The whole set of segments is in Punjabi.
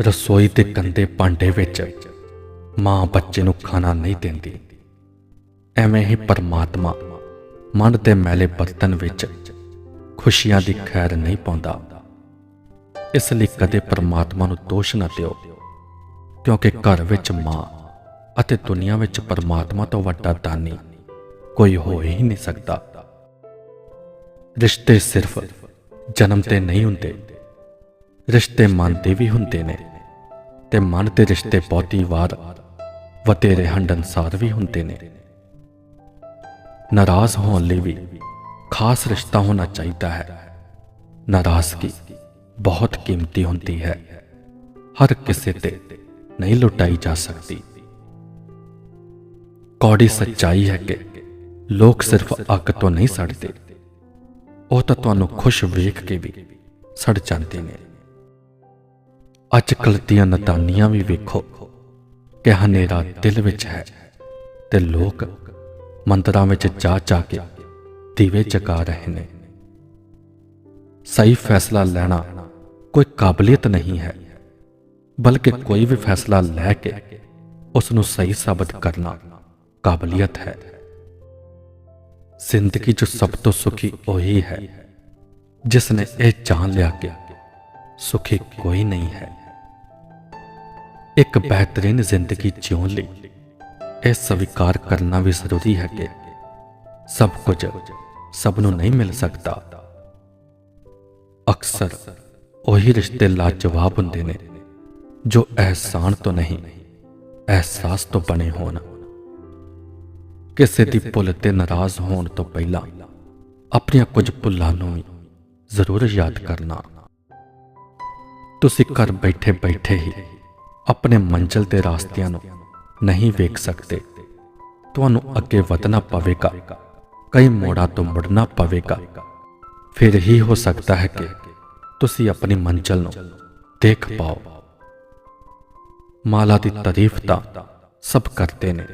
ਰਸੋਈ ਦੇ ਗੰਦੇ ਭਾਂਡੇ ਵਿੱਚ ਮਾਂ ਬੱਚੇ ਨੂੰ ਖਾਣਾ ਨਹੀਂ ਦਿੰਦੀ। ਐਵੇਂ ਹੀ ਪਰਮਾਤਮਾ ਮਨ ਦੇ ਮੈਲੇ ਬਰਤਨ ਵਿੱਚ ਖੁਸ਼ੀਆਂ ਦੀ ਖੈਰ ਨਹੀਂ ਪਾਉਂਦਾ। ਇਸ ਲਈ ਕਦੇ ਪਰਮਾਤਮਾ ਨੂੰ ਦੋਸ਼ ਨਾ ਦਿਓ, ਕਿਉਂਕਿ ਘਰ ਵਿੱਚ ਮਾਂ ਅਤੇ ਦੁਨੀਆ ਵਿੱਚ ਪਰਮਾਤਮਾ ਤੋਂ ਵੱਡਾ ਦਾਨੀ ਕੋਈ ਹੋ ਹੀ ਨਹੀਂ ਸਕਦਾ। ਰਿਸ਼ਤੇ ਸਿਰਫ ਜਨਮ ਤੇ ਨਹੀਂ ਹੁੰਦੇ। ਰਿਸ਼ਤੇ ਮਨ ਦੇ ਵੀ ਹੁੰਦੇ ਨੇ ਤੇ ਮਨ ਦੇ ਰਿਸ਼ਤੇ ਬਹੁਤੀ ਵਾਰ ਵਤੇਰੇ ਹੰਡਨਸਾਰ ਵੀ ਹੁੰਦੇ ਨੇ। ਨਾਰਾਜ਼ ਹੋਣ ਲਈ ਵੀ ਖਾਸ ਰਿਸ਼ਤਾ ਹੋਣਾ ਚਾਹੀਦਾ ਹੈ। ਨਾਰਾਜ਼ਗੀ ਬਹੁਤ ਕੀਮਤੀ ਹੁੰਦੀ ਹੈ। ਹਰ ਕਿਸੇ ਤੇ ਨਹੀਂ ਲੁਟਾਈ ਜਾ ਸਕਦੀ। ਕੌੜੀ ਸੱਚਾਈ ਹੈ ਕਿ ਲੋਕ ਸਿਰਫ ਅੱਗ ਤੋਂ ਨਹੀਂ ਸੜਦੇ। ਉਹ ਤਾਂ ਤੁਹਾਨੂੰ ਖੁਸ਼ ਵੇਖ ਕੇ ਵੀ ਸੜ ਜਾਂਦੇ ਨੇ। ਅੱਜ ਕੱਲ੍ਹ ਦੀਆਂ ਨਤਾਨੀਆਂ ਵੀ ਵੇਖੋ ਕਿ ਹਨੇਰਾ ਦਿਲ ਵਿੱਚ ਹੈ ਤੇ ਲੋਕ ਮੰਦਰਾਂ ਵਿੱਚ ਜਾ ਜਾ ਕੇ ਦੀਵੇ ਜਗਾ ਰਹੇ ਨੇ। ਸਹੀ ਫੈਸਲਾ ਲੈਣਾ ਕੋਈ ਕਾਬਲੀਅਤ ਨਹੀਂ ਹੈ, ਬਲਕਿ ਕੋਈ ਵੀ ਫੈਸਲਾ ਲੈ ਕੇ ਉਸ ਨੂੰ ਸਹੀ ਸਾਬਤ ਕਰਨਾ ਕਾਬਲੀਅਤ ਹੈ। ਜ਼ਿੰਦਗੀ 'ਚ ਸਭ ਤੋਂ ਸੁਖੀ ਉਹੀ ਹੈ ਜਿਸ ਨੇ ਇਹ ਜਾਣ ਲਿਆ ਕਿ ਸੁਖੀ ਕੋਈ ਨਹੀਂ ਹੈ। ਇੱਕ ਬਿਹਤਰੀਨ ਜ਼ਿੰਦਗੀ ਜਿਉਣ ਲਈ ਇਹ ਸਵੀਕਾਰ ਕਰਨਾ ਵੀ ਜ਼ਰੂਰੀ ਹੈ ਕਿ ਸਭ ਕੁਝ ਸਭ ਨੂੰ ਨਹੀਂ ਮਿਲ ਸਕਦਾ। ਅਕਸਰ ਉਹੀ ਰਿਸ਼ਤੇ ਲਾਜਵਾਬ ਹੁੰਦੇ ਨੇ ਜੋ ਅਹਿਸਾਨ ਤੋਂ ਨਹੀਂ, ਅਹਿਸਾਸ ਤੋਂ ਬਣੇ ਹੋਣ। ਕਿਸੇ ਦੀ ਭੁੱਲ ਤੇ ਨਾਰਾਜ਼ ਹੋਣ ਤੋਂ ਪਹਿਲਾਂ ਆਪਣੀਆਂ ਕੁਝ ਭੁੱਲਾਂ ਨੂੰ ਜ਼ਰੂਰ ਯਾਦ ਕਰਨਾ। ਤੁਸੀਂ ਘਰ ਬੈਠੇ ਬੈਠੇ ਹੀ ਆਪਣੇ ਮੰਜ਼ਲ ਦੇ ਰਾਸਤਿਆਂ ਨੂੰ ਨਹੀਂ ਵੇਖ ਸਕਦੇ। ਤੁਹਾਨੂੰ ਅੱਗੇ ਵਧਣਾ ਪਵੇਗਾ, ਕਈ ਮੋੜਾਂ ਤੋਂ ਮੁੜਨਾ ਪਵੇਗਾ। ਫਿਰ ਹੀ ਹੋ ਸਕਦਾ ਹੈ ਕਿ ਤੁਸੀਂ ਆਪਣੀ ਮੰਜ਼ਲ ਨੂੰ ਦੇਖ ਪਾਓ। ਮਾਲਾ ਦੀ ਤਾਰੀਫ ਤਾਂ ਸਭ ਕਰਦੇ ਨੇ,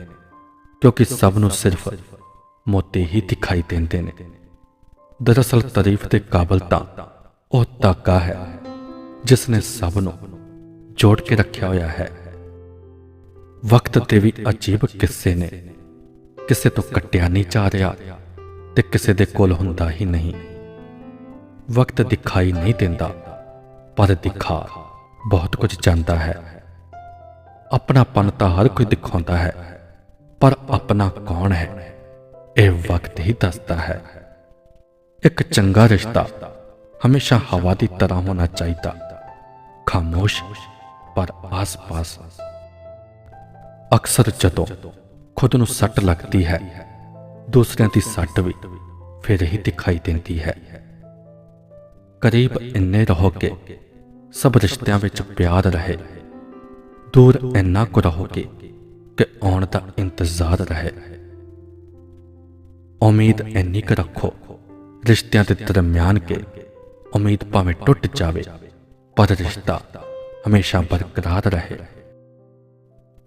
ਕਿਉਂਕਿ ਸਭ ਨੂੰ ਸਿਰਫ ਮੋਤੀ ਹੀ ਦਿਖਾਈ ਦਿੰਦੇ ਨੇ। ਦਰਅਸਲ ਤਾਰੀਫ ਦੇ ਕਾਬਲ ਤਾਂ ਉਹ ਤਾਕਾ ਹੈ ਜਿਸ ਨੇ ਸਭ ਨੂੰ ਜੋੜ ਕੇ ਰੱਖਿਆ ਹੋਇਆ ਹੈ। ਵਕਤ ਤੇ ਵੀ ਅਜੀਬ ਕਿੱਸੇ ਨੇ। ਕਿਸੇ ਤੋਂ ਕੱਟਿਆ ਨਹੀਂ ਜਾ ਰਿਹਾ ਤੇ ਕਿਸੇ ਦੇ ਕੋਲ ਹੁੰਦਾ ਹੀ ਨਹੀਂ। ਵਕਤ ਦਿਖਾਈ ਨਹੀਂ ਦਿੰਦਾ, ਪਰ ਦਿਖਾ ਬਹੁਤ ਕੁਝ ਜਾਂਦਾ ਹੈ। ਆਪਣਾਪਨ ਤਾਂ ਹਰ ਕੋਈ ਦਿਖਾਉਂਦਾ ਹੈ, ਪਰ ਆਪਣਾ ਕੌਣ ਹੈ? ਇਹ ਵਕਤ ਹੀ ਦੱਸਦਾ ਹੈ। ਇੱਕ ਚੰਗਾ ਰਿਸ਼ਤਾ ਹਮੇਸ਼ਾ ਹਵਾ ਦੀ ਤਰ੍ਹਾਂ ਹੋਣਾ ਚਾਹੀਦਾ। ਖਾਮੋਸ਼ ਪਰ ਆਸ-ਪਾਸ। ਅਕਸਰ ਜਦੋਂ ਖੁਦ ਨੂੰ ਸੱਟ ਲੱਗਦੀ ਹੈ, ਦੂਸਰਿਆਂ ਦੀ ਸੱਟ ਵੀ ਫਿਰ ਹੀ ਦਿਖਾਈ ਦਿੰਦੀ ਹੈ। ਕਰੀਬ ਇੰਨੇ ਰਹੋ ਕਿ ਸਭ ਰਿਸ਼ਤਿਆਂ ਵਿੱਚ ਪਿਆਰ ਰਹੇ। ਦੂਰ ਇੰਨਾ ਕੁ ਰਹੋ ਕਿ ਕਿ ਆਉਣ ਦਾ ਇੰਤਜ਼ਾਰ ਰਹੇ। ਉਮੀਦ ਇੰਨੀ ਕੁ ਰੱਖੋ, ਰਿਸ਼ਤਿਆਂ ਦੇ ਦਰਮਿਆਨ ਕੇ ਉਮੀਦ ਭਾਵੇਂ ਟੁੱਟ ਜਾਵੇ, ਪਰ ਰਿਸ਼ਤਾ ਹਮੇਸ਼ਾ ਬਰਕਰਾਰ ਰਹੇ।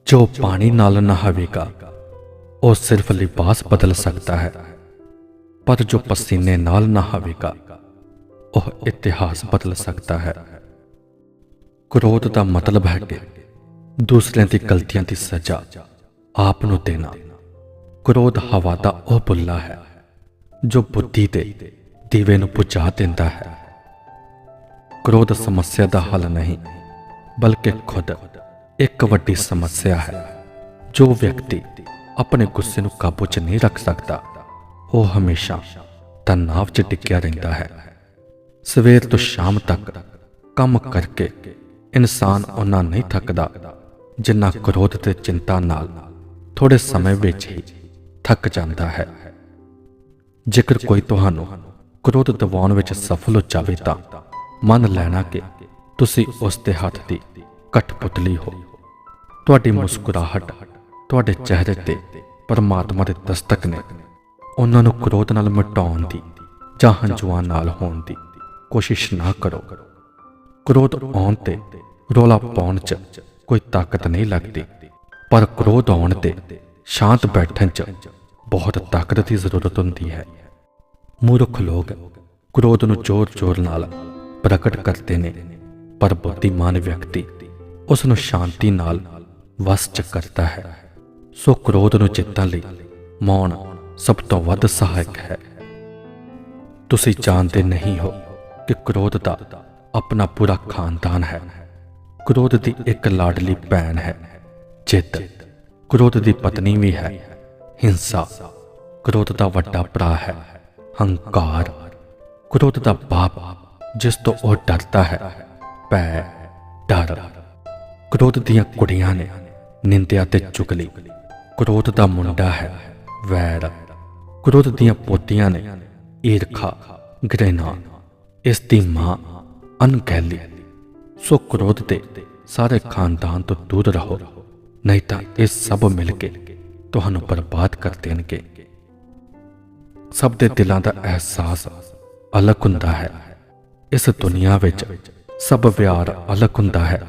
ਜੋ ਪਾਣੀ ਨਾਲ ਨਹਾਵੇਗਾ, ਉਹ ਸਿਰਫ ਲਿਬਾਸ ਬਦਲ ਸਕਦਾ ਹੈ। ਪਰ ਜੋ ਪਸੀਨੇ ਨਾਲ ਨਹਾਵੇਗਾ, ਉਹ ਇਤਿਹਾਸ ਬਦਲ ਸਕਦਾ ਹੈ। ਕ੍ਰੋਧ ਦਾ ਮਤਲਬ ਹੈ ਕਿ ਦੂਸਰਿਆਂ ਦੀ ਗਲਤੀਆਂ ਦੀ ਸਜ਼ਾ ਆਪ ਨੂੰ ਦੇਣਾ। ਕ੍ਰੋਧ ਹਵਾ ਦਾ ਉਹ ਬੁੱਲਾ ਹੈ, ਜੋ ਬੁੱਧੀ ਦੇ ਦੀਵੇ ਨੂੰ ਬੁਝਾ ਦਿੰਦਾ ਹੈ। ਕ੍ਰੋਧ ਸਮੱਸਿਆ ਦਾ ਹੱਲ ਨਹੀਂ। ਬਲਕਿ ਖੁਦ ਇੱਕ ਵੱਡੀ ਸਮੱਸਿਆ ਹੈ। ਜੋ ਵਿਅਕਤੀ ਆਪਣੇ ਗੁੱਸੇ ਨੂੰ ਕਾਬੂ 'ਚ ਨਹੀਂ ਰੱਖ ਸਕਦਾ, ਉਹ ਹਮੇਸ਼ਾ ਤਣਾਅ 'ਚ ਟਿਕਿਆ ਰਹਿੰਦਾ ਹੈ। ਸਵੇਰ ਤੋਂ ਸ਼ਾਮ ਤੱਕ ਕੰਮ ਕਰਕੇ ਇਨਸਾਨ ਉਹਨਾਂ ਨਹੀਂ ਥੱਕਦਾ ਜਿੰਨਾ ਕ੍ਰੋਧ ਤੇ ਚਿੰਤਾ ਨਾਲ ਥੋੜੇ ਸਮੇਂ ਵਿੱਚ ਹੀ ਥੱਕ ਜਾਂਦਾ ਹੈ। ਜੇਕਰ ਕੋਈ ਤੁਹਾਨੂੰ ਕ੍ਰੋਧ ਦਿਵਾਉਣ ਵਿੱਚ ਸਫਲ ਹੋ ਜਾਵੇ ਤਾਂ ਮੰਨ ਲੈਣਾ ਕਿ ਤੁਸੀਂ ਉਸ ਦੇ ਹੱਥ ਦੀ ਕਠਪੁਤਲੀ ਹੋ। ਤੁਹਾਡੀ ਮੁਸਕਰਾਹਟ ਤੁਹਾਡੇ ਚਿਹਰੇ ਤੇ ਪਰਮਾਤਮਾ ਦੇ ਦਸਤਕ ਨੇ ਉਹਨਾਂ ਨੂੰ ਕ੍ਰੋਧ ਨਾਲ ਮਿਟਾਉਣ ਦੀ ਜਾਂ ਹੰਝੂਆਂ ਨਾਲ ਹੋਣ ਦੀ ਕੋਸ਼ਿਸ਼ ਨਾ ਕਰੋ। ਕ੍ਰੋਧ ਆਉਣ ਤੇ ਰੋਲਾ ਪਾਉਣ 'ਚ ਕੋਈ ਤਾਕਤ ਨਹੀਂ ਲੱਗਦੀ, ਪਰ ਕ੍ਰੋਧ ਆਉਣ ਤੇ ਸ਼ਾਂਤ ਬੈਠਣ 'ਚ ਬਹੁਤ ਤਾਕਤ ਦੀ ਜ਼ਰੂਰਤ ਹੁੰਦੀ ਹੈ। ਮੂਰਖ ਲੋਕ ਕ੍ਰੋਧ ਨੂੰ ਜ਼ੋਰ-ਜ਼ੋਰ ਨਾਲ ਪ੍ਰਗਟ ਕਰਦੇ ਨੇ। ਪਰ ਬੁੱਧੀਮਾਨ ਵਿਅਕਤੀ ਉਸ ਨੂੰ ਸ਼ਾਂਤੀ ਨਾਲ ਵਸ ਚ ਕਰਦਾ ਹੈ। ਸੋ ਕ੍ਰੋਧ ਨੂੰ ਜਿੱਤਣ ਲਈ ਮੌਨ ਸਭ ਤੋਂ ਵੱਧ ਸਹਾਇਕ ਹੈ। ਤੁਸੀਂ ਜਾਣਦੇ ਨਹੀਂ ਹੋ ਕਿ ਕ੍ਰੋਧ ਦਾ ਆਪਣਾ ਪੂਰਾ ਖਾਨਦਾਨ ਹੈ। ਕ੍ਰੋਧ ਦੀ ਇੱਕ ਲਾਡਲੀ ਭੈਣ ਹੈ। ਜਿੱਤ ਕ੍ਰੋਧ ਦੀ ਪਤਨੀ ਵੀ ਹੈ। ਹਿੰਸਾ ਕ੍ਰੋਧ ਦਾ ਵੱਡਾ ਭਰਾ ਹੈ। ਹੰਕਾਰ ਕ੍ਰੋਧ ਦਾ ਬਾਪ ਜਿਸ ਤੋਂ ਉਹ ਡਰਦਾ ਹੈ। ਭੈ ਡਰ। ਕ੍ਰੋਧ ਦੀਆਂ ਕੁੜੀਆਂ ਨੇ ਨਿੰਦਿਆ ਤੇ ਚੁਗਲੀ ਕ੍ਰੋਧ ਦਾ ਮੁੰਡਾ ਹੈ ਵੈਰ। ਕ੍ਰੋਧ ਦੀਆਂ ਪੋਤੀਆਂ ਨੇ ਈਰਖਾ, ਘ੍ਰਿਣਾ। ਇਸ ਦੀ ਮਾਂ ਅਨਕੈਲੀ ਸੋ ਕ੍ਰੋਧ ਦੇ ਸਾਰੇ ਖਾਨਦਾਨ ਤੋਂ ਦੂਰ ਰਹੋ, ਨਹੀਂ ਤਾਂ ਇਹ ਸਭ ਮਿਲ ਕੇ ਤੁਹਾਨੂੰ ਬਰਬਾਦ ਕਰ ਦੇਣਗੇ। ਸਭ ਦੇ ਦਿਲਾਂ ਦਾ ਅਹਿਸਾਸ ਅਲੱਗ ਹੁੰਦਾ ਹੈ। ਇਸ ਦੁਨੀਆ ਵਿੱਚ ਸਭ ਵਿਆਰ ਅਲੱਗ ਹੁੰਦਾ ਹੈ।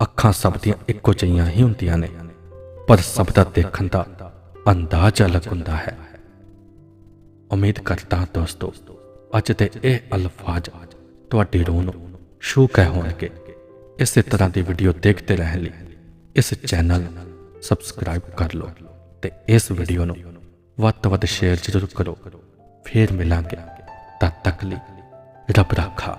ਅੱਖਾਂ ਸਭ ਦੀਆਂ ਇੱਕੋ ਜਿਹੀਆਂ ਹੀ ਹੁੰਦੀਆਂ ਨੇ, ਪਰ ਸਭ ਦਾ ਦੇਖਣ ਦਾ ਅੰਦਾਜ਼ ਅਲੱਗ ਹੁੰਦਾ ਹੈ। ਉਮੀਦ ਕਰਦਾ ਹਾਂ ਦੋਸਤੋ, ਅੱਜ ਦੇ ਇਹ ਅਲਫਾਜ਼ ਤੁਹਾਡੀ ਰੂਹ ਨੂੰ ਛੂ ਕੇ ਹੋਣਗੇ। ਇਸੇ ਤਰ੍ਹਾਂ ਦੀ ਵੀਡੀਓ ਦੇਖਦੇ ਰਹਿਣ ਲਈ ਇਸ ਚੈਨਲ ਸਬਸਕ੍ਰਾਈਬ ਕਰ ਲਓ ਤੇ ਇਸ ਵੀਡੀਓ ਨੂੰ ਵੱਧ ਤੋਂ ਵੱਧ ਸ਼ੇਅਰ ਜ਼ਰੂਰ ਕਰੋ। ਫੇਰ ਮਿਲਾਂਗੇ। ਤਦ ਤੱਕ ਲਈ ਰੱਬ ਰਾਖਾ।